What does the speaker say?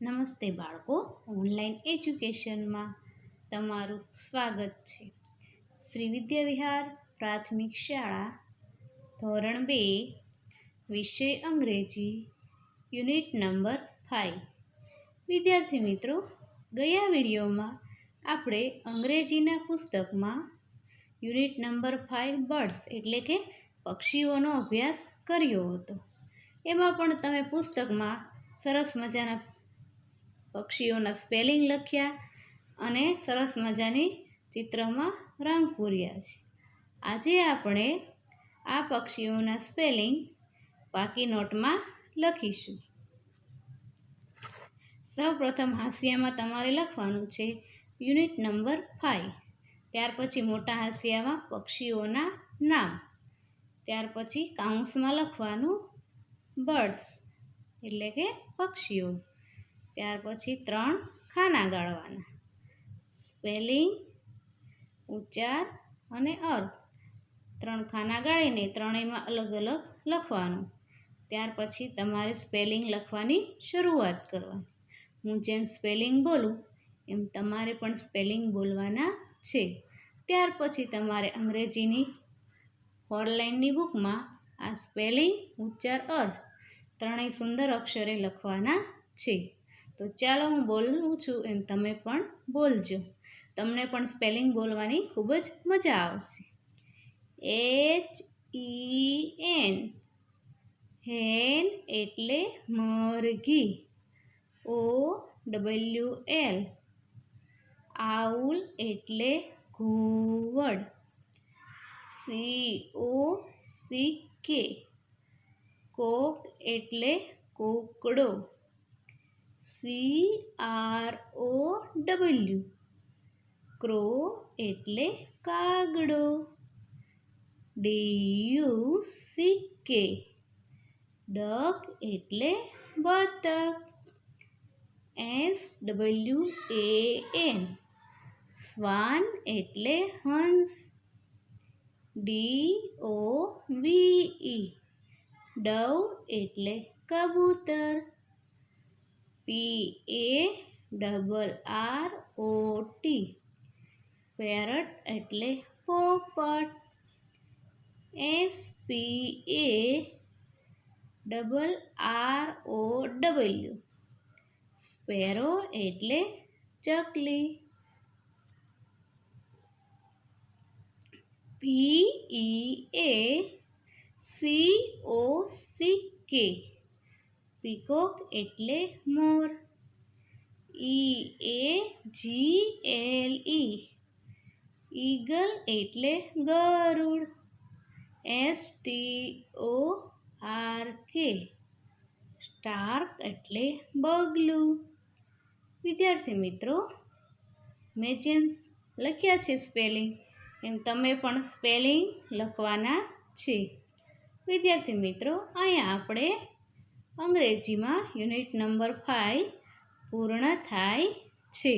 નમસ્તે બાળકો, ઓનલાઈન એજ્યુકેશનમાં તમારું સ્વાગત છે. શ્રી વિદ્યાવિહાર પ્રાથમિક શાળા, ધોરણ બે, વિષય અંગ્રેજી, યુનિટ નંબર ફાઇવ વિદ્યાર્થી મિત્રો, ગયા વિડીયોમાં આપણે અંગ્રેજીના પુસ્તકમાં યુનિટ નંબર ફાઇવ બર્ડ્સ એટલે કે પક્ષીઓનો અભ્યાસ કર્યો હતો. એમાં પણ તમે પુસ્તકમાં સરસ મજાના પક્ષીઓના સ્પેલિંગ લખ્યા અને સરસ મજાની ચિત્રમાં રંગ પૂર્યા છે. આજે આપણે આ પક્ષીઓના સ્પેલિંગ પાકી નોટમાં લખીશું. સૌપ્રથમ હાંસિયામાં તમારે લખવાનું છે યુનિટ નંબર ફાઇવ ત્યાર પછી મોટા હાંસિયામાં પક્ષીઓના નામ. ત્યાર પછી કાઉન્સમાં લખવાનું બર્ડ્સ એટલે કે પક્ષીઓ. ત્યાર પછી ત્રણ ખાના ગાળવાના. સ્પેલિંગ, ઉચ્ચાર અને અર્થ. ત્રણ ખાના ગાળીને ત્રણેયમાં અલગ અલગ લખવાનું. ત્યાર પછી તમારે સ્પેલિંગ લખવાની શરૂઆત કરવાની. હું જેમ સ્પેલિંગ બોલું, એમ તમારે પણ સ્પેલિંગ બોલવાના છે. ત્યાર પછી તમારે અંગ્રેજીની ફોરલાઇનની બુકમાં આ સ્પેલિંગ, ઉચ્ચાર, અર્થ ત્રણેય સુંદર અક્ષરે લખવાના છે. તો ચાલો હું બોલું છું એમ તમે પણ બોલજો. તમને પણ સ્પેલિંગ બોલવાની ખૂબ જ મજા આવશે. H E N. હેન એટલે મરઘી. O W L. આઉલ એટલે ઘુવડ. C O C K. Cock એટલે કોકડો. C R O W crow એટલે કાગડો. D U C K duck એટલે બતક. S W A N swan એટલે હંસ. D O V E dove એટલે કબૂતર. P A double R O T parrot એટલે પોપટ. S P A double R O W sparrow એટલે ચકલી. P E A C O C K peacock એટલે મોર. E A G L E eagle એટલે ગરુડ. S T O R K stork એટલે બગલું. વિદ્યાર્થી મિત્રો, મેં જેમ લખ્યા છે સ્પેલિંગ, એમ તમે પણ સ્પેલિંગ લખવાના છે. વિદ્યાર્થી મિત્રો, અહીંયા આપણે અંગ્રેજીમાં યુનિટ નંબર ફાઇવ પૂર્ણ થાય છે.